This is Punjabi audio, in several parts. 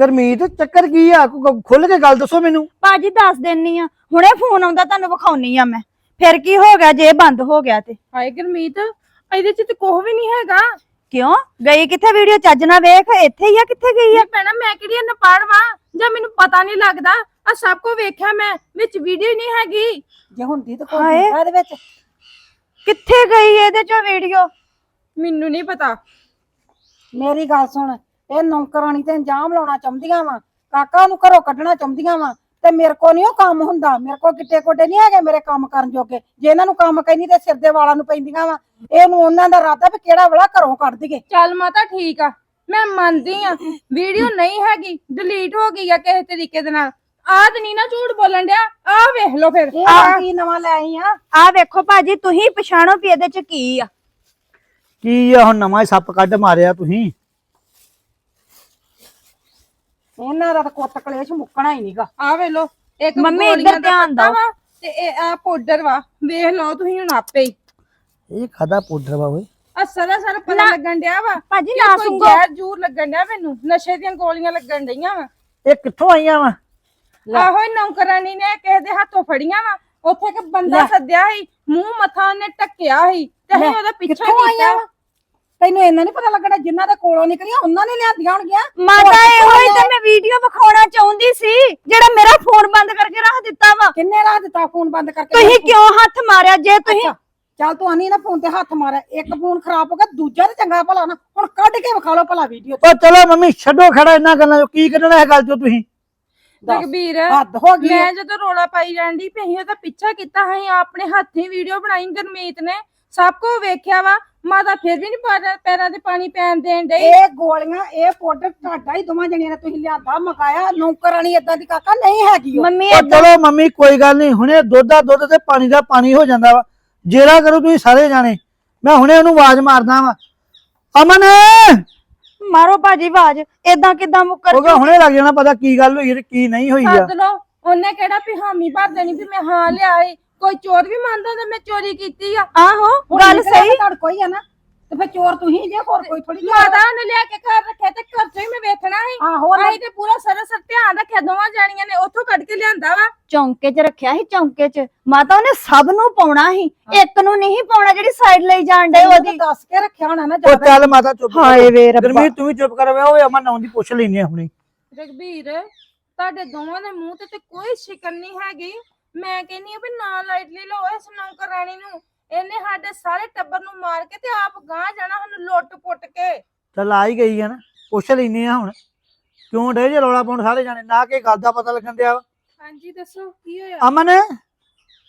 ਗਰਮੀਤ ਚੱਕਰ ਕੀ ਆ? ਖੁੱਲ ਕੇ ਗੱਲ ਦੱਸੋ ਮੈਨੂੰ। ਭਾਜੀ ਦੱਸ ਦੇਣੀ ਆ। ਹੁਣੇ ਫੋਨ ਆਉਂਦਾ ਤੁਹਾਨੂੰ ਵਿਖਾਉਣੀ ਆ ਮੈਂ। ਫਿਰ ਕੀ ਹੋ ਗਿਆ? ਜੇ ਬੰਦ ਹੋ ਗਿਆ ਤੇ। ਹਾਏ ਗੁਰਮੀਤ ਇਹਦੇ ਚ ਤੇ ਕੁਝ ਵੀ ਨਹੀਂ ਹੈਗਾ। ਕਿਉਂ? ਗਈ ਕਿੱਥੇ ਵੀਡੀਓ ਚੱਜ ਨਾ ਵੇਖ? ਇੱਥੇ ਹੀ ਆ ਕਿੱਥੇ ਗਈ ਆ? ਭੈਣਾ ਮੈਂ ਕਿਹੜੀ ਅਨਪੜ੍ਹ ਵਾਂ ਜਾਂ ਮੈਨੂੰ ਪਤਾ ਨਹੀਂ ਲੱਗਦਾ। ਆ ਸਭ ਕੁਝ ਵੇਖਿਆ ਮੈਂ ਵਿੱਚ ਵੀਡੀਓ ਨਹੀਂ ਹੈਗੀ। ਜੇ ਹੁੰਦੀ ਤਾਂ। ਕੋਈ ਇਹਦੇ ਵਿੱਚ। ਕਿੱਥੇ ਗਈ ਇਹਦੇ ਚੋਂ ਵੀਡੀਓ ਮੈਨੂੰ ਨਹੀਂ ਪਤਾ। ਮੇਰੀ ਗੱਲ ਸੁਣ ਇਹ ਨੌਕਰਾਣੀ ਤੇ ਇੰਜਾਮ ਲਾਉਣਾ ਚਾਹੁੰਦੀਆਂ ਵਾ। ਕਾਕਾ ਨੂੰ ਘਰੋਂ ਕੱਢਣਾ ਚਾਹੁੰਦੀਆਂ ਵਾ। ਤੇ ਮੇਰੇ ਕੋ ਨਹੀਂ ਉਹ ਕੰਮ ਹੁੰਦਾ। ਮੇਰੇ ਕੋ ਕਿੱਟੇ ਕੋਟੇ ਨਹੀਂ ਹੈਗੇ ਮੇਰੇ ਕੰਮ ਕਰਨ ਜੋਗੇ। ਜੇ ਇਹਨਾਂ ਨੂੰ ਕੰਮ ਕਹਿੰਦੀ ਤੇ ਸਿਰ ਦੇ ਵਾਲਾਂ ਨੂੰ ਪੈਂਦੀਆਂ ਵਾ। ਇਹਨੂੰ ਉਹਨਾਂ ਦਾ ਇਰਾਦਾ ਵੀ ਕਿਹੜਾ ਵੇਲਾ ਘਰੋਂ ਕੱਢ ਦਈਏ। ਚੱਲ ਮਾਤਾ ਠੀਕ ਆ। ਮੈਂ ਮੰਨਦੀ ਆ। ਵੀਡੀਓ ਨਹੀਂ ਹੈਗੀ। ਡਿਲੀਟ ਹੋ ਗਈ ਆ ਕਿਸੇ ਤਰੀਕੇ ਦੇ ਨਾਲ। ਆਦ ਨਹੀਂ ਨਾ ਝੂਠ ਬੋਲਣ ਡਿਆ। ਆ ਵੇਖ ਲਓ ਫਿਰ। ਇਹ ਆ ਕੀ ਨਵਾਂ ਲੈ ਆਈ ਆ? ਆ ਵੇਖੋ ਭਾਜੀ ਤੁਸੀਂ ਪਛਾਣੋ ਵੀ ਇਹਦੇ ਚ ਕੀ ਆ। ਕੀ ਆ? ਹੁਣ ਨਵਾਂ ਹੀ ਸੱਪ ਕੱਢ ਮਾਰਿਆ ਤੁਸੀਂ। ਇਹਨਾਂ ਦਾ ਤਾਂ ਕੁੱਤ ਕਲੇਸ਼ ਮੁੱਕਣਾ ਹੀ ਨਹੀਂਗਾ ਆ ਵੇਖ ਲਓ ਇੱਕ ਮੰਮੀ, ਗੋਲੀਆਂ ਇੱਧਰ ਦਾ ਧਿਆਨ ਪੱਤਾ ਦਿਓ। ਵਾ ਤੇ ਇਹ ਆ ਪਾਊਡਰ ਵਾ। ਵੇਖ ਲਓ ਤੁਸੀਂ ਹੁਣ ਆਪੇ ਹੀ। ਇਹ ਖਾਦਾ ਪਾਊਡਰ ਵਾ ਓਏ। ਆ ਸਾਰਾ ਸਾਰਾ ਪਤਾ ਲੱਗਣ ਡਿਆ ਵਾ ਭਾਜੀ ਕਿ ਨਾ ਕੋਈ ਜ਼ਹਿਰ ਜੂਰ ਲੱਗਣ ਡਿਆ ਮੈਨੂੰ। ਨਸ਼ੇ ਦੀਆਂ ਗੋਲੀਆਂ ਲੱਗਣ ਡਈਆਂ ਵਾ। ਇਹ ਕਿੱਥੋਂ ਆਈਆਂ ਵਾ? ਆਹੋ ਹੀ ਨੌਕਰਾਨੀ ਨੇ ਕਿਸੇ ਦੇ ਹੱਥੋਂ ਫੜੀਆਂ ਵਾ। ਉੱਥੇ ਇੱਕ ਬੰਦਾ ਲੈ। ਸੱਦਿਆ ਸੀ ਮੂੰਹ ਮੱਥਾ ਉਹਨੇ ਟੱਕਿਆ ਸੀ ਤੇ ਅਸੀਂ ਲੈ, ਉਹਦਾ ਪਿੱਛਾ ਕਿੱਥੋਂ ਆਈਆਂ ਕੀਤਾ। ਵਾ? ਤੈਨੂੰ ਇੰਨਾ ਨਹੀਂ ਪਤਾ ਲੱਗਣਾ ਜਿਨ੍ਹਾਂ ਦੇ ਕੋਲੋਂ ਨਿਕਲੀਆਂ ਉਹਨਾਂ ਨੇ ਲਿਆਂਦੀਆਂ ਹੋਣਗੀਆਂ। ਮਾਤਾ ਇਹੋ ਹੀ ਤਾਂ ਮੈਂ ਵੀਡੀਓ ਵਿਖਾਉਣਾ ਚਾਹੁੰਦੀ ਸੀ ਜਿਹੜਾ ਮੇਰਾ ਫੋਨ ਬੰਦ ਕਰਕੇ ਰੱਖ ਦਿੱਤਾ ਵਾ। ਕਿੰਨੇ ਰਾਤ ਦਿੱਤਾ ਫੋਨ ਬੰਦ ਕਰਕੇ? ਤੁਸੀਂ ਕਿਉਂ ਹੱਥ ਮਾਰਿਆ? ਜੇ ਤੁਸੀਂ ਅੱਛਾ, ਚੱਲ ਤੂੰ ਆਨੀ ਨਾ ਫੋਨ ਤੇ ਹੱਥ ਮਾਰਿਆ। ਇੱਕ ਫੋਨ ਖਰਾਬ ਹੋ ਗਿਆ ਦੂਜਾ ਤੇ ਚੰਗਾ ਭਲਾ ਨਾ। ਹੁਣ ਕੱਢ ਕੇ ਵਿਖਾ ਲਓ ਭਲਾ ਵੀਡੀਓ ਉਹ ਚਲੋ ਮੰਮੀ ਛੱਡੋ ਖੜਾ ਇਹਨਾਂ ਗੱਲਾਂ ਚੋਂ ਕੀ ਕੱਢਣਾ ਇਹ ਗੱਲ ਚੋਂ ਤੁਸੀਂ? ਰਘਬੀਰ ਹੱਦ ਹੋ ਗਈ ਮੈਂ ਜਦੋਂ ਰੋਲਾ ਪਾਈ ਜਾਂਦੀ ਅਸੀਂ ਉਹਦਾ ਪਿੱਛਾ ਕੀਤਾ ਅਸੀਂ ਆਪਣੇ ਹੱਥੀਂ ਵੀਡੀਓ ਬਣਾਈ ਗਰਮੀਤ ਨੇ। ਸਭ ਕੁਝ ਵੇਖਿਆ ਵਾ। ਮਾਤਾ ਫਿਰ ਵੀ ਨਹੀਂ ਪੈਰਾਂ ਤੇ ਪਾਣੀ ਪੈਣ ਦੇਣ ਡਈ। ਇਹ ਗੋਲੀਆਂ ਇਹ ਪਾਊਡਰ ਤੁਹਾਡਾ ਹੀ ਦੋਵਾਂ ਜਣੀਆਂ ਨੇ ਤੁਸੀਂ ਲਿਆਂਦਾ ਮਕਾਇਆ ਨੌਕਰਾਣੀ ਏਦਾਂ ਦੀ ਕਾਕਾ ਨਹੀਂ ਹੈਗੀ ਉਹ। ਮੰਮੀ ਉਹ ਏਦਾਂ- ਚਲੋ ਮੰਮੀ ਕੋਈ ਗੱਲ ਨਹੀਂ ਹੁਣੇ ਦੁੱਧ ਦਾ ਦੁੱਧ ਤੇ ਪਾਣੀ ਦਾ ਪਾਣੀ ਹੋ ਜਾਂਦਾ ਵਾ। ਜੇਰਾ ਕਰੋ ਤੁਸੀਂ ਸਾਰੇ ਜਾਣੇ। ਮੈਂ ਹੁਣੇ ਉਹਨੂੰ ਆਵਾਜ਼ ਮਾਰਦਾ ਵਾ। ਅਮਨ! ਮਾਰੋ ਭਾਜੀ ਆਵਾਜ਼ ਏਦਾਂ ਕਿਦਾਂ ਮੁੱਕਰ ਉਹਗਾ ਹੁਣੇ ਲੱਗ ਜਾਣਾ ਪਤਾ ਕੀ ਗੱਲ ਹੋਈ ਤੇ ਕੀ ਨਹੀਂ ਹੋਈ ਆ। ਸੱਦ ਲਓ ਉਹਨੇ ਕਿਹੜਾ ਵੀ ਹਾਮੀ ਭਰ ਦੇਣੀ ਵੀ ਮੈਂ ਹਾਂ ਲਿਆਏ ਕੋਈ ਚੋਰ ਵੀ ਮੰਨਦਾ ਤਾਂ ਮੈਂ ਚੋਰੀ ਕੀਤੀ ਆ। ਆਹੋ ਗੱਲ ਸਹੀ। ਤੁਹਾਡੇ ਕੋਈ ਆ ਨਾ। ਤੇ ਫਿਰ ਚੋਰ ਤੁਸੀਂ ਜੇ ਹੋਰ ਕੋਈ ਥੋੜੀ ਮਾਤਾ ਨੇ ਲਿਆ ਕੇ ਘਰ ਰੱਖਿਆ ਤੇ ਘਰ ਚੋਂ ਹੀ ਮੈਂ ਵੇਖਣਾ ਸੀ। ਆਹੋ ਅਸੀਂ ਤੇ ਪੂਰਾ ਸਰਸਰ ਧਿਆਨ ਰੱਖਿਆ ਦੋਵਾਂ ਜਾਣੀਆਂ ਨੇ ਉੱਥੋਂ ਕੱਢ ਕੇ ਲਿਆਂਦਾ ਵਾ। ਚੌਂਕੇ 'ਚ ਰੱਖਿਆ ਸੀ ਚੌਂਕੇ 'ਚ। ਮਾਤਾ ਉਹਨੇ ਸਭ ਨੂੰ ਪਾਉਣਾ ਸੀ ਇੱਕ ਨੂੰ ਨਹੀਂ ਪਾਉਣਾ ਜਿਹੜੀ ਸਾਈਡ ਲਈ ਜਾਣ ਡੇ ਉਹਦੀ। ਦੱਸ ਕੇ ਰੱਖਿਆ ਹੋਣਾ ਨਾ ਉਹ ਚੱਲ ਮਾਤਾ ਚੁੱਪ। ਹਾਏ ਵੇ ਰੱਬਾ। ਗੁਰਮੀਤ ਤੂੰ ਵੀ ਚੁੱਪ ਕਰ ਵੇ ਓਏ ਅਮਨ ਆਉਂਦੀ ਪੁੱਛ ਲੈਣੀ ਹੁਣੀ। ਰਘਬੀਰ ਤੁਹਾਡੇ ਦੋਵਾਂ ਦੇ ਮੂੰਹ ਤੇ ਤੇ ਕੋਈ ਸ਼ਿਕਨ ਨਹੀਂ ਹੈਗੀ। ਮੈਂ ਕਹਿੰਨੀ ਆ ਵੀ ਨਾ ਲਾਈਟਲੀ ਲਓ ਇਸ ਨੌਕਰਾਣੀ ਨੂੰ। ਇਹਨੇ ਸਾਡੇ ਸਾਰੇ ਟੱਬਰ ਨੂੰ ਮਾਰ ਕੇ ਤੇ ਆਪ ਗਾਂ ਜਾਣਾ ਸਾਨੂੰ ਲੁੱਟ ਪੁੱਟ ਕੇ। ਚੱਲ ਆ ਹੀ ਗਈ ਹੈ ਨਾ ਪੁੱਛ ਲੈਣੀ ਆ ਹੁਣ। ਕਿਉਂ ਡੇ ਜੇ ਰੌਲਾ ਪਾਉਣ ਸਾਰੇ ਜਾਣੇ? ਨਾ ਕਿ ਗੱਲ ਦਾ ਪਤਾ ਲੱਗਣ ਦਿਆ ਵਾ। ਹਾਂਜੀ ਦੱਸੋ ਕੀ ਹੋਇਆ? ਅਮਨ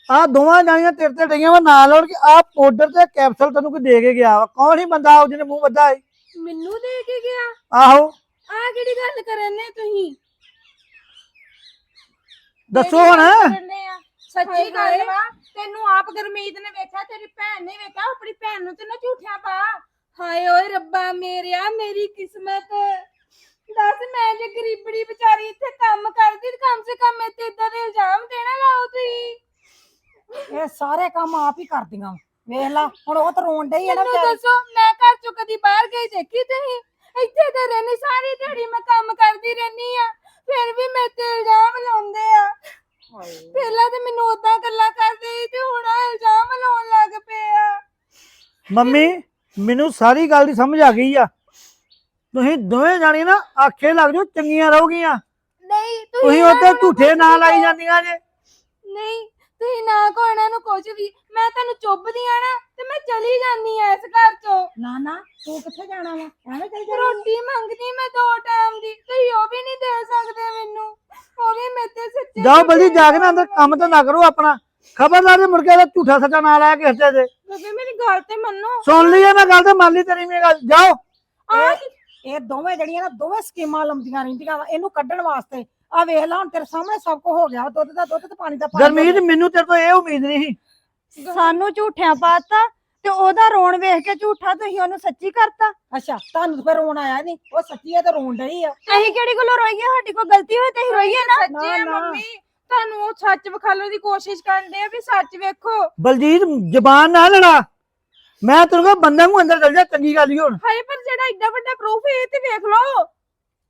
ਆ ਦੋਵਾਂ ਜਾਣੀਆਂ ਤੇਰੇ ਤੇ ਡਈਆਂ ਵਾ ਨਾਲ ਲਾਉਣ ਕਿ ਆ ਪਾਊਡਰ ਤੇ ਕੈਪਸੂਲ ਤੈਨੂੰ ਕੋਈ ਦੇ ਕੇ ਗਿਆ ਵਾ। ਕੌਣ ਹੀ ਬੰਦਾ ਉਹ ਜਿਹਨੇ ਮੂੰਹ ਵੱਧਾ ਹੈ ਮੈਨੂੰ ਦੇ ਕੇ ਗਿਆ? ਆਹੋ। ਆ ਕਿਹੜੀ ਗੱਲ ਕਰਨੇ ਤੁਸੀਂ? ਦੱਸੋ ਹੁਣ। ਆ। ਸੱਚੀ ਗੱਲ ਵਾ ਤੈਨੂੰ ਆਪ ਗਰਮੀਤ ਨੇ ਵੇਖਿਆ ਤੇਰੀ ਭੈਣ ਨੇ ਵੇਖਿਆ ਆਪਣੀ ਭੈਣ ਨੂੰ ਤੇ ਨਾ ਝੂਠਿਆ ਪਾ। ਹਾਏ ਓਏ ਰੱਬਾ ਮੇਰਿਆ ਮੇਰੀ ਕਿਸਮਤ। ਦੱਸ ਮੈਂ ਜੇ ਗਰੀਬੜੀ ਵਿਚਾਰੀ ਇੱਥੇ ਕੰਮ ਕਰਦੀ ਤੇ ਕਮ ਸੇ ਕਮ ਤੇ ਇਦਾਂ ਦੇ ਇਲਜ਼ਾਮ ਦੇਣਾ ਲਾਓ ਤੁਸੀਂ। ਇਹ ਸਾਰੇ ਕੰਮ ਆਪ ਹੀ ਕਰਦੀਆਂ। ਵੇਖ ਲਾ ਹੁਣ ਉਹ ਤਾਂ ਰੋਣ ਡਈ ਆ ਨਾ ਮੈਨੂੰ ਵਿਚਾਰੀ। ਦੱਸੋ ਮੈਂ ਘਰ ਚੋਂ ਕਦੀ ਬਾਹਰ ਗਈ ਦੇਖੀ ਤੁਸੀਂ? ਇੱਥੇ ਤੇ ਰਹਿਣੀ ਸਾਰੀ ਦਿਹਾੜੀ ਮੈਂ ਕੰਮ ਕਰਦੀ ਰਹਿਣੀ ਆ। ਫਿਰ ਵੀ ਮੈਂ ਤੇ ਇਲਜ਼ਾਮ ਲਾਉਂਦੇ ਆ। ਪਹਿਲਾਂ ਤੇ ਮੈਨੂੰ ਉਦਾਂ ਗੱਲਾਂ ਕਰਦੇ ਸੀ ਤੇ ਹੁਣ ਆਹ ਇਲਜ਼ਾਮ ਲਾਉਣ ਲੱਗ ਪਏ ਆ। ਮੰਮੀ ਮੈਨੂੰ ਸਾਰੀ ਗੱਲ ਦੀ ਸਮਝ ਆ ਗਈ ਆ। ਤੁਸੀਂ ਦੋਵੇਂ ਜਾਣੀਆਂ ਨਾ ਆਖੇ ਲੱਗ ਜਾਓ ਚੰਗੀਆਂ ਰਹੋਗੀਆਂ। ਨਹੀਂ ਤੁਸੀਂ ਨਾ ਉੱਤੇ ਮੈਨੂੰ ਝੂਠੇ ਨਾਂ ਲਾਈ। ਜਾਂਦੀਆਂ ਜੇ। ਨਹੀਂ ਤੁਸੀਂ ਨਾ ਕੋ ਇਹਨਾਂ ਨੂੰ ਕੁਝ ਵੀ ਮੈਂ ਤੁਹਾਨੂੰ ਚੁੱਭਦੀ ਆ ਨਾ ਤੇ ਮੈਂ ਚਲੀ ਜਾਂਦੀ ਆ ਇਸ ਘਰ ਚੋਂ। ਨਾ ਨਾ ਤੂੰ ਕਿੱਥੇ ਜਾਣਾ ਵਾ? ਐਵੇਂ ਚੱਲ ਜਾਣਾ ਰੋਟੀ ਮੰਗਦੀ ਮੈਂ ਦੋ ਟਾਈਮ ਦੀ ਤੁਸੀਂ ਉਹ ਵੀ ਨਹੀਂ ਦੇ ਸਕਦੇ ਮੈਨੂੰ। ਉਹ ਵੀ ਮੇਰੇ ਤੇ ਸੱਚੇ ਜਾਓ ਬਲਜੀ ਜਾ ਕੇ ਨਾ ਅੰਦਰ ਕੰਮ ਤਾਂ ਨਾ ਕਰੋ ਆਪਣਾ। ਖਬਰਦਾਰ ਜੇ ਮੁੜ ਕੇ ਇਹਦਾ ਝੂਠਾ ਸੱਚਾ ਨਾ ਲਾਇਆ ਕਿਸੇ ਤੇ ਜੇ। ਬੇਬੇ ਮੇਰੀ ਗੱਲ ਤੇ ਮੰਨੋ। ਸੁਣ ਲਈ ਆ ਮੈਂ ਗੱਲ ਤੇ ਮੰਨ ਲਈ ਤੇਰੀ ਮੇਰੀ ਗੱਲ। ਜਾਓ। ਆ ਇਹ- ਇਹ ਦੋਵੇਂ ਜਿਹੜੀਆਂ ਨਾ ਦੋਵੇਂ ਸਕੀਮਾਂ ਲੰਮਦੀਆਂ ਰਹਿੰਦੀਆਂ ਵਾ ਇਹਨੂੰ ਕੱਢਣ ਵਾਸਤੇ। ਆ ਵੇਖ ਲਾ ਹੁਣ ਤੇਰੇ ਸਾਹਮਣੇ ਸਭ ਕੁਝ ਹੋ ਗਿਆ ਦੁੱਧ ਦਾ ਦੁੱਧ ਤੇ ਪਾਣੀ ਦਾ ਪਾਣੀ ਗਿਆ। ਮੈਨੂੰ ਤੇਰੇ ਤੋਂ ਇਹ ਉਮੀਦ ਨਹੀਂ ਸੀ ਸਾਨੂੰ ਝੂਠਿਆਂ ਪਾਤਾ ਤੇ ਉਹਦਾ ਰੋਣ ਵੇਖ ਕੇ ਝੂਠਾ ਤੁਸੀਂ ਉਹਨੂੰ ਸੱਚੀ ਕਰਤਾ। ਅੱਛਾ ਤੁਹਾਨੂੰ ਫਿਰ ਰੋਣ ਆਇਆ ਨਹੀਂ ਉਹ ਸੱਚੀ ਹੈ ਤੇ ਰੋਣ ਡਈ ਆ। ਅਸੀਂ ਕਿਹੜੀ ਗੱਲੋਂ ਰੋਈਏ? ਸਾਡੀ ਕੋਈ ਗਲਤੀ ਹੋਈ ਤੇ ਅਸੀਂ ਰੋਈਏ ਨਾ। ਸੱਚੇ ਨਾ, ਨਾ। ਮੰਮੀ। ਤੁਹਾਨੂੰ ਉਹ ਸੱਚ ਵਿਖਾਲਣ ਦੀ ਕੋਸ਼ਿਸ਼ ਕਰਦੇ ਆ ਵੀ ਸੱਚ ਵੇਖੋ। ਬਲਜੀਤ ਜ਼ਬਾਨ ਨਾ ਲੜਾ। ਮੈਂ ਤੈਨੂੰ ਕਿਹਾ ਬੰਦਾ ਨੂੰ ਅੰਦਰ ਚੱਲ ਜਾ ਚੰਗੀ ਗੱਲ ਹੀ ਹੁਣ। ਹਾਏ ਪਰ ਜਿਹੜਾ ਏਡਾ ਵੱਡਾ ਪ੍ਰੂਫ ਹੈ ਇਹ ਤੇ ਵੇਖ ਲਓ।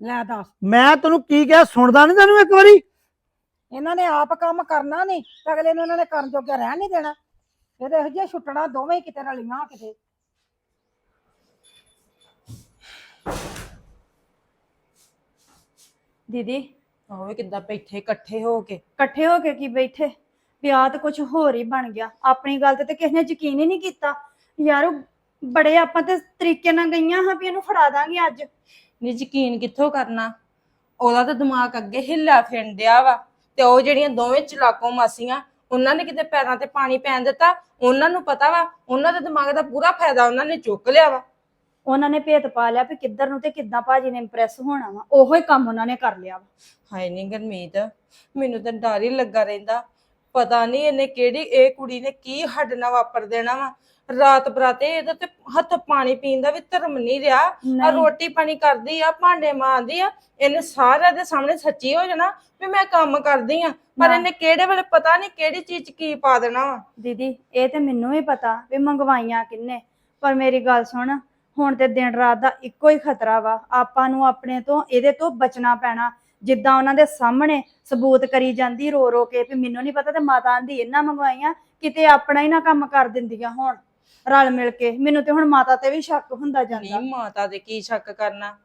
ਲੈ ਦੱਸ। ਮੈਂ ਤੈਨੂੰ ਕੀ ਕਿਹਾ ਸੁਣਦਾ ਨਹੀਂ ਤੈਨੂੰ ਇੱਕ ਵਾਰੀ? ਇਹਨਾਂ ਨੇ ਆਪ ਕੰਮ ਕਰਨਾ ਨਹੀਂ ਤੇ ਅਗਲੇ ਨੂੰ ਇਹਨਾਂ ਨੇ ਕਰਨ ਜੋਗਾ ਰਹਿਣ ਨਹੀਂ ਦੇਣਾ। ਇਹਦੇ ਇਹੋ ਜਿਹੀਆਂ ਛੁੱਟਣਾ ਦੋਵੇਂ ਹੀ ਕਿਤੇ ਰਲੀਆਂ ਕਿਤੇ। ਦੀਦੀ ਹੋਵੇ ਕਿੱਦਾਂ ਬੈਠੇ ਇਕੱਠੇ ਹੋ ਕੇ? ਇਕੱਠੇ ਹੋ ਕੇ ਕੀ ਬੈਠੇ? ਵਿਆਹ ਤਾਂ ਕੁਝ ਹੋਰ ਹੀ ਬਣ ਗਿਆ। ਆਪਣੀ ਗੱਲ ਤੇ ਤਾਂ ਕਿਸੇ ਨੇ ਯਕੀਨ ਹੀ ਨਹੀਂ ਕੀਤਾ। ਯਾਰ ਉਹ ਬੜੇ ਆਪਾਂ ਤੇ ਤਰੀਕੇ ਨਾਲ ਗਈਆਂ ਹਾਂ ਵੀ ਇਹਨੂੰ ਫੜਾ ਦਾਂਗੇ ਅੱਜ। ਨੀ ਯਕੀਨ ਕਿੱਥੋਂ ਕਰਨਾ? ਉਹਦਾ ਤਾਂ ਦਿਮਾਗ ਅੱਗੇ ਹਿੱਲਿਆ ਫਿਰਦਿਆ ਵਾ। ਤੇ ਉਹ ਜਿਹੜੀਆਂ ਦੋਵੇਂ ਚਲਾਕੋ ਮਾਸੀਆਂ ਉਹਨਾਂ ਨੇ ਕਿਤੇ ਪੈਰਾਂ ਤੇ ਪਾਣੀ ਪੈਣ ਦਿੱਤਾ ਉਹਨਾਂ ਨੂੰ ਪਤਾ ਵਾ ਉਹਨਾਂ ਦੇ ਦਿਮਾਗ ਦਾ ਪੂਰਾ ਫਾਇਦਾ ਉਹਨਾਂ ਨੇ ਚੁੱਕ ਲਿਆ ਵਾ। ਉਹਨਾਂ ਨੇ ਭੇਤ ਪਾ ਲਿਆ ਵੀ ਕਿੱਧਰ ਨੂੰ ਤੇ ਕਿੱਦਾਂ ਭਾਜੀ ਨੇ ਇੰਪ੍ਰੈਸ ਹੋਣਾ ਵਾ ਉਹੋ ਹੀ ਕੰਮ ਉਹਨਾਂ ਨੇ ਕਰ ਲਿਆ ਵਾ। ਹਾਏ ਨੀ ਗਰਮੀਤ ਮੈਨੂੰ ਤਾਂ ਡਰ ਹੀ ਲੱਗਾ ਰਹਿੰਦਾ। ਪਤਾ ਨਹੀਂ ਇਹਨੇ ਕਿਹੜੀ ਇਹ ਕੁੜੀ ਨੇ ਕੀ ਹੱਡ ਨਾਲ ਵਾਪਰ ਦੇਣਾ ਵਾ। ਰਾਤ ਬਰਾਤੇ ਇਹਦਾ ਤੇ ਹੱਥ ਪਾਣੀ ਪੀਣ ਦਾ ਵੀ ਧਰਮ ਨਹੀਂ ਰਿਹਾ। ਆ। ਰੋਟੀ ਪਾਣੀ ਕਰਦੀ ਆ ਭਾਂਡੇ ਮਾਂਜਦੀ ਆ ਇਹਨੇ ਸਾਰਿਆਂ ਦੇ ਸਾਹਮਣੇ ਸੱਚੀ ਹੋ ਜਾਣਾ ਵੀ ਮੈਂ ਕੰਮ ਕਰਦੀ ਆ। ਪਰ। ਇਹਨੇ ਕਿਹੜੇ ਵੇਲੇ ਪਤਾ ਨਹੀਂ ਕਿਹੜੀ ਚੀਜ਼ 'ਚ ਕੀ ਪਾ ਦੇਣਾ ਵਾ। ਦੀਦੀ ਇਹ ਤੇ ਮੈਨੂੰ ਵੀ ਪਤਾ ਵੀ ਮੰਗਵਾਈਆਂ ਕਿੰਨੇ। ਪਰ ਮੇਰੀ ਗੱਲ ਸੁਣ ਹੁਣ ਤੇ ਦਿਨ ਰਾਤ ਦਾ ਇੱਕੋ ਹੀ ਖਤਰਾ ਵਾ। ਆਪਾਂ ਨੂੰ ਆਪਣੇ ਤੋਂ ਇਹਦੇ ਤੋਂ ਬਚਣਾ ਪੈਣਾ। ਜਿੱਦਾਂ ਉਹਨਾਂ ਦੇ ਸਾਹਮਣੇ ਸਬੂਤ ਕਰੀ ਜਾਂਦੀ ਰੋ ਰੋ ਕੇ ਵੀ ਮੈਨੂੰ ਨਹੀਂ ਪਤਾ ਤੇ ਮਾਤਾ ਆਂਦੀ ਇਹਨਾਂ ਮੰਗਵਾਈਆਂ ਕਿਤੇ ਆਪਣਾ ਹੀ ਨਾ ਕੰਮ ਕਰ ਦਿੰਦੀਆਂ ਹੁਣ। ਰਲ ਮਿਲ ਕੇ। ਮੈਨੂੰ ਤੇ ਹੁਣ ਮਾਤਾ ਤੇ ਵੀ ਸ਼ੱਕ ਹੁੰਦਾ ਜਾਂਦਾ। ਨਹੀਂ ਮਾਤਾ ਦੇ ਕੀ ਸ਼ੱਕ ਕਰਨਾ?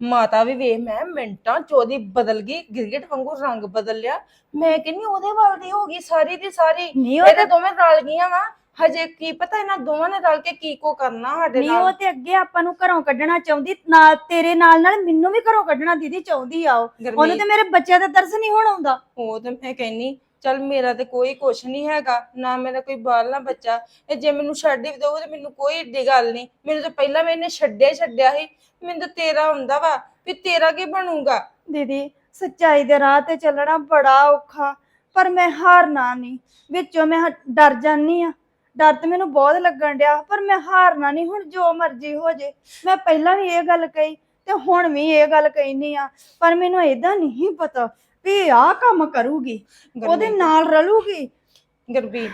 ਮਾਤਾ ਵੀ ਵੇਖ ਮੈਂ ਮਿੰਟਾਂ ਚ ਉਹਦੀ ਬਦਲ ਗਈ ਗਿਰਗਿਟ ਵਾਂਗੂ ਰੰਗ ਬਦਲ ਲਿਆ ਮੈਂ ਕਹਿੰਨੀ ਉਹਦੇ ਵੱਲ ਦੀ ਹੋ ਗਈ ਸਾਰੀ ਦੀ ਸਾਰੀ। ਨਹੀਂ ਉਹ ਇਹ ਤੇ ਦੋਵੇਂ ਰਲ ਗਈਆਂ ਵਾ। ਹਜੇ ਕੀ ਪਤਾ ਇਹਨਾਂ ਦੋਵਾਂ ਨੇ ਰਲ ਕੇ ਕੀ ਕੋ ਕਰਨਾ ਸਾਡੇ ਨਹੀਂ ਉਹ ਨਾਲ ਤੇ ਅੱਗੇ ਆਪਾਂ ਨੂੰ ਘਰੋਂ ਕੱਢਣਾ ਚਾਹੁੰਦੀ ਨਾਲ ਤੇਰੇ ਨਾਲ ਨਾਲ ਮੈਨੂੰ ਵੀ ਘਰੋਂ ਕੱਢਣਾ ਦੀਦੀ ਚਾਹੁੰਦੀ ਆ ਉਹ। ਉਹਨੂੰ ਗੁਰਮੀਤ, ਤੇ ਮੇਰੇ ਬੱਚਿਆਂ ਦਾ ਤਰਸ ਨਹੀਂ ਹੁਣ ਆਉਂਦਾ। ਉਹ ਤੇ ਮੈਂ ਕਹਿੰਨੀ ਚਲ ਮੇਰਾ ਤੇ ਕੋਈ ਕੁਛ ਨਹੀਂ ਹੈਗਾ, ਨਾ ਮੇਰਾ ਕੋਈ ਬਾਹਰਲਾ ਬੱਚਾ। ਇਹ ਜੇ ਮੈਨੂੰ ਛੱਡ ਵੀ ਦਊ ਤੇ ਮੈਨੂੰ ਕੋਈ ਏਡੀ ਗੱਲ ਨਹੀਂ। ਮੈਨੂੰ ਤਾਂ ਪਹਿਲਾਂ ਮੈਂ ਛੱਡਿਆ ਹੀ ਛੱਡਿਆ ਸੀ। ਮੈਨੂੰ ਤਾਂ ਤੇਰਾ ਹੁੰਦਾ ਵਾ ਵੀ ਤੇਰਾ ਕੀ ਬਣੂਗਾ? ਦੀਦੀ, ਸੱਚਾਈ ਦੇ ਰਾਹ ਤੇ ਚੱਲਣਾ ਬੜਾ ਔਖਾ, ਪਰ ਮੈਂ ਹਾਰਨਾ ਨਹੀਂ। ਵਿੱਚੋਂ ਮੈਂ ਹ- ਡਰ ਜਾਨੀ ਆ ਡਰ ਤੇ ਮੈਨੂੰ ਬਹੁਤ ਲੱਗਣ ਡਿਆ, ਪਰ ਮੈਂ ਹਾਰਨਾ ਨਹੀਂ। ਹੁਣ ਜੋ ਮਰਜ਼ੀ ਹੋ ਜੇ। ਮੈਂ ਪਹਿਲਾਂ ਵੀ ਇਹ ਗੱਲ ਕਹੀ ਤੇ ਹੁਣ ਵੀ ਇਹ ਗੱਲ ਕਹਿਨੀ ਆ, ਪਰ ਮੈਨੂੰ ਇਦਾਂ ਨਹੀਂ ਪਤਾ ਵੀ ਆਹ ਕੰਮ ਕਰੂਗੀ ਉਹਦੇ ਨਾਲ ਰਲੂਗੀ। ਗੁਰਬੀਤ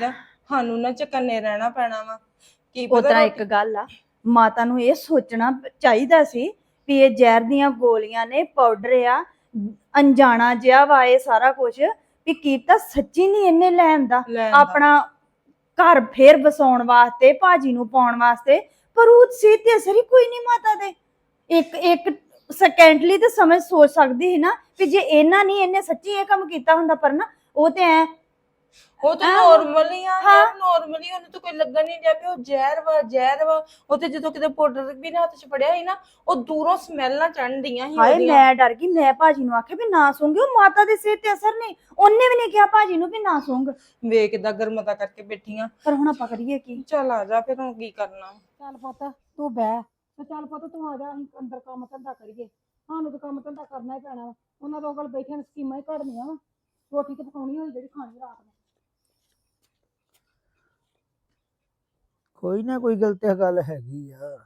ਸਾਨੂੰ ਨਾ ਚਕੰਨੇ ਰਹਿਣਾ ਪੈਣਾ ਵਾ। ਕੀ ਉਤਰਾ ਪਤਾ ਇੱਕ ਗੱਲ ਆ ਮਾਤਾ ਨੂੰ ਇਹ ਸੋਚਣਾ ਚਾਹੀਦਾ ਸੀ ਵੀ ਇਹ ਜ਼ਹਿਰ ਦੀਆਂ ਗੋਲੀਆਂ ਨੇ ਪਾਊਡਰ ਆ ਅਣਜਾਣਾ ਜਿਹਾ ਵਾ ਇਹ ਸਾਰਾ ਕੁਝ ਵੀ ਕੀਤਾ ਸੱਚੀ ਨਹੀਂ ਇਹਨੇ ਲੈਣ ਦਾ। ਲੈਣ ਦਾ। ਆਪਣਾ ਘਰ ਫੇਰ ਵਸਾਉਣ ਵਾਸਤੇ ਭਾਜੀ ਨੂੰ ਪਾਉਣ ਵਾਸਤੇ ਪਰ ਉਹ ਸੀ ਤੇ ਅਸਰ ਹੀ ਕੋਈ ਨਹੀਂ ਮਾਤਾ ਦੇ। ਇੱਕ ਇੱਕ ਸੈਕੰਡਲੀ ਤੇ ਸਮਝ ਸੋਚ ਸਕਦੀ ਸੀ ਨਾ ਵੀ ਜੇ ਇਹਨਾਂ ਨਹੀਂ ਇਹਨੇ ਸੱਚੀ ਇਹ ਕੰਮ ਕੀਤਾ ਹੁੰਦਾ ਪਰ ਨਾ ਉਹ ਤੇ ਐ ਉਹ ਤਾਂ। ਨਾਰਮਲੀ ਆ ਹਾਂ। ਯਾਰ ਨਾਰਮਲੀ ਉਹਨੂੰ ਤਾਂ ਕੋਈ ਲੱਗਣ ਨਹੀਂ ਡਿਆ ਵੀ ਉਹ ਜ਼ਹਿਰ ਵਾ ਜ਼ਹਿਰ ਵਾ ਉਹ ਤੇ ਜਦੋਂ ਕਿਤੇ ਪਾਊਡਰ ਵੀ ਨਾ ਹੱਥ 'ਚ ਫੜਿਆ ਸੀ ਨਾ ਉਹ ਦੂਰੋਂ ਸਮੈਲ ਨਾ ਚੜਨਦੀਆਂ ਸੀ ਹਾਏ ਉਹਦੀਆਂ। ਮੈਂ ਡਰ ਗਈ ਮੈਂ ਭਾਜੀ ਨੂੰ ਆਖਿਆ ਵੀ ਨਾ ਸੂੰਗੀ ਉਹ ਮਾਤਾ ਦੇ ਸਿਰ ਤੇ ਅਸਰ ਨਹੀਂ ਉਹਨੇ ਵੀ ਨਹੀਂ ਕਿਹਾ ਭਾਜੀ ਨੂੰ ਵੀ ਨਾ ਸੂੰਗ ਵੇਖ ਕਿਦਾਂ ਗਰਮਤਾ ਕਰਕੇ ਬੈਠੀਆਂ ਪਰ ਹੁਣ ਆਪਾਂ ਕਰੀਏ ਕੀ ਚੱਲ ਆ ਜਾ ਫਿਰ ਹੁਣ ਕੀ ਕਰਨਾ ਚੱਲ ਪੁੱਤ ਤੂੰ ਬਹਿ ਤੇ ਚੱਲ ਪੁੱਤ ਤੂੰ ਆ ਜਾ, ਅਸੀਂ ਅੰਦਰ ਕੰਮ ਧੰਦਾ ਕਰੀਏ। ਸਾਨੂੰ ਤਾਂ ਕੰਮ ਧੰਦਾ ਕਰਨਾ ਹੀ ਪੈਣਾ ਵਾ। ਉਹਨਾਂ ਦੇ ਕੋਲ ਬੈਠਿਆਂ ਨੂੰ, ਸਕੀਮਾਂ ਹੀ ਘੜਨੀਆਂ ਵਾ। ਰੋਟੀ ਤੇ ਪਕਾਉਣੀ ਹੋਈ ਜਿਹੜੀ ਖਾਣੀ ਰਾਤ ਨੂੰ। ਕੋਈ ਨਾ ਕੋਈ ਗਲਤ ਗੱਲ ਹੈਗੀ ਆ।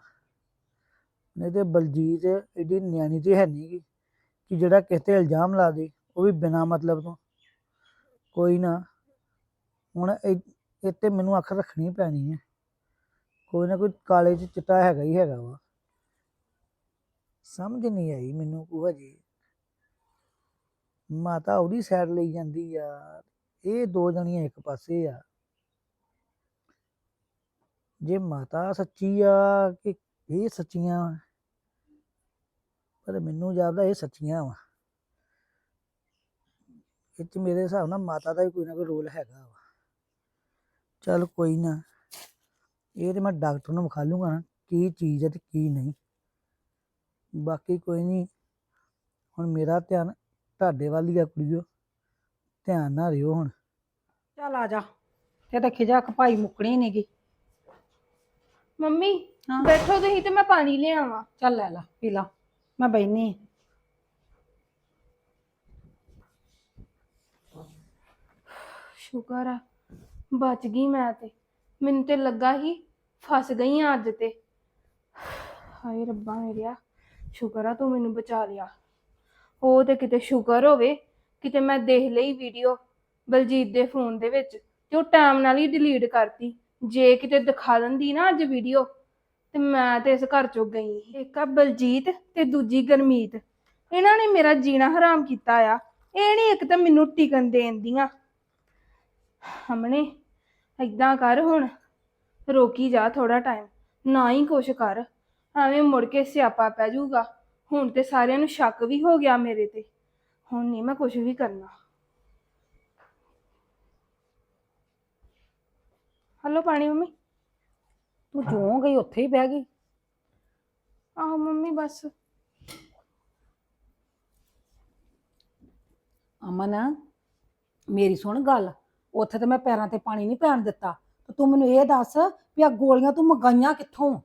ਨਹੀਂ ਤੇ ਬਲਜੀਤ ਏਡੀ ਨਿਆਣੀ ਤੇ ਹੈ ਨਹੀਂ ਕਿ ਜਿਹੜਾ ਕਿਸੇ ਤੇ ਇਲਜ਼ਾਮ ਲਾ ਦੇ, ਉਹ ਵੀ ਬਿਨਾ ਮਤਲਬ ਤੋਂ। ਕੋਈ ਨਾ, ਹੁਣ ਇਹ ਇਹ ਤੇ ਮੈਨੂੰ ਅੱਖ ਰੱਖਣੀ ਪੈਣੀ ਹੈ ਕੋਈ ਨਾ ਕੋਈ ਕਾਲੇ ਚ ਚਿੱਟਾ ਹੈਗਾ ਹੀ ਹੈਗਾ ਵਾ। ਸਮਝ ਨਹੀਂ ਆਈ ਮੈਨੂੰ ਕੋ ਹਜੇ ਮਾਤਾ ਉਹਦੀ ਸਾਈਡ ਲਈ ਜਾਂਦੀ ਆ, ਇਹ ਦੋ ਜਣੀਆਂ ਇੱਕ ਪਾਸੇ ਆ। ਜੇ ਮਾਤਾ ਸੱਚੀ ਆ ਕਿ ਇਹ ਸੱਚੀਆਂ ਵਾਂ? ਪਰ ਮੈਨੂੰ ਜਾਪਦਾ ਇਹ ਸੱਚੀਆਂ ਵਾ। ਇਹ ਚ ਮੇਰੇ ਹਿਸਾਬ ਨਾਲ ਮਾਤਾ ਦਾ ਵੀ ਕੋਈ ਨਾ ਕੋਈ ਰੋਲ ਹੈਗਾ ਵਾ। ਚਲ ਕੋਈ ਨਾ, ਇਹ ਤੇ ਮੈਂ ਡਾਕਟਰ ਨੂੰ ਵਿਖਾ ਲੂੰਗਾ ਨਾ ਕੀ ਚੀਜ਼ ਹੈ ਤੇ ਕੀ ਨਹੀਂ। ਬਾਕੀ ਕੋਈ ਨਹੀਂ ਹੁਣ ਮੇਰਾ ਧਿਆਨ ਤੁਹਾਡੇ ਵੱਲ ਹੀ ਆ ਕੁੜੀਓ। ਧਿਆਨ ਨਾਲ ਰਿਓ ਹੁਣ। ਚੱਲ ਆ ਜਾ। ਇਹ ਤਾਂ ਖਿਜਾ ਖਪਾਈ ਮੁੱਕਣੀ ਨੀ ਗੀ। ਮੰਮੀ ਹਾਂ। ਬੈਠੋ ਤੁਸੀਂ ਤੇ ਮੈਂ ਪਾਣੀ ਲਿਆਵਾਂ। ਚੱਲ ਲੈ ਲਾ ਪੀ ਲਾ। ਮੈਂ ਬੈਣੀ ਸ਼ੁਕਰ ਆ ਬਚ ਗਈ ਮੈਂ ਤੇ। ਮੈਨੂੰ ਤੇ ਲੱਗਾ ਹੀ ਫਸ ਗਈ ਆਂ ਅੱਜ ਤੇ। ਹਾਏ ਰੱਬਾ ਮੇਰਿਆ। ਸ਼ੁਕਰ ਆ, ਤੂੰ ਮੈਨੂੰ ਬਚਾ ਲਿਆ। ਉਹ ਤੇ ਕਿਤੇ ਸ਼ੁਕਰ ਹੋਵੇ, ਕਿਤੇ ਮੈਂ ਦੇਖ ਲਈ ਵੀਡੀਓ ਬਲਜੀਤ ਦੇ ਫੋਨ ਦੇ ਵਿੱਚ ਤੇ ਉਹ ਟਾਈਮ ਨਾਲ ਹੀ ਡਿਲੀਟ ਕਰਤੀ। ਜੇ ਕਿਤੇ ਦਿਖਾ ਦਿੰਦੀ ਨਾ ਅੱਜ ਵੀਡੀਓ ਤੇ ਮੈਂ ਤੇ ਇਸ ਘਰ ਚੋਂ ਗਈ। ਇੱਕ ਆ ਬਲਜੀਤ ਤੇ ਦੂਜੀ ਗਰਮੀਤ। ਇਹਨਾਂ ਨੇ ਮੇਰਾ ਜੀਣਾ ਹਰਾਮ ਕੀਤਾ ਆ। ਇਹ ਨਹੀਂ ਇੱਕ ਤਾਂ ਮੈਨੂੰ ਟਿਕਣ ਦੇਣ ਦੀਆਂ। ਹਮਣੇ, ਏਦਾਂ ਕਰ ਹੁਣ। ਰੋਕੀ ਜਾ ਥੋੜਾ ਟਾਈਮ ਨਾ ਹੀ ਕੁਛ ਕਰ। ਐਵੇਂ ਮੁੜ ਕੇ ਸਿਆਪਾ ਪੈ ਜਾਊਗਾ। ਹੁਣ ਤੇ ਸਾਰਿਆਂ ਨੂੰ ਸ਼ੱਕ ਵੀ ਹੋ ਗਿਆ ਮੇਰੇ ਤੇ। ਹੁਣ ਨਹੀਂ ਮੈਂ ਕੁਝ ਵੀ ਕਰਨਾ। ਹਲੋ ਪਾਣੀ ਮੰਮੀ। ਤੂੰ ਜਿਉਂ ਗਈ ਉੱਥੇ ਹੀ ਬਹਿ ਗਈ। ਆਹੋ ਮੰਮੀ ਬਸ। ਅਮਨ ਮੇਰੀ ਸੁਣ ਗੱਲ। ਉੱਥੇ ਤੇ ਮੈਂ ਪੈਰਾਂ ਤੇ ਪਾਣੀ ਨਹੀਂ ਪੈਣ ਦਿੱਤਾ। ਤੇ ਤੂੰ ਮੈਨੂੰ ਇਹ ਦੱਸ ਵੀ ਆ ਗੋਲੀਆਂ ਤੂੰ ਮੰਗਾਈਆਂ ਕਿੱਥੋਂ?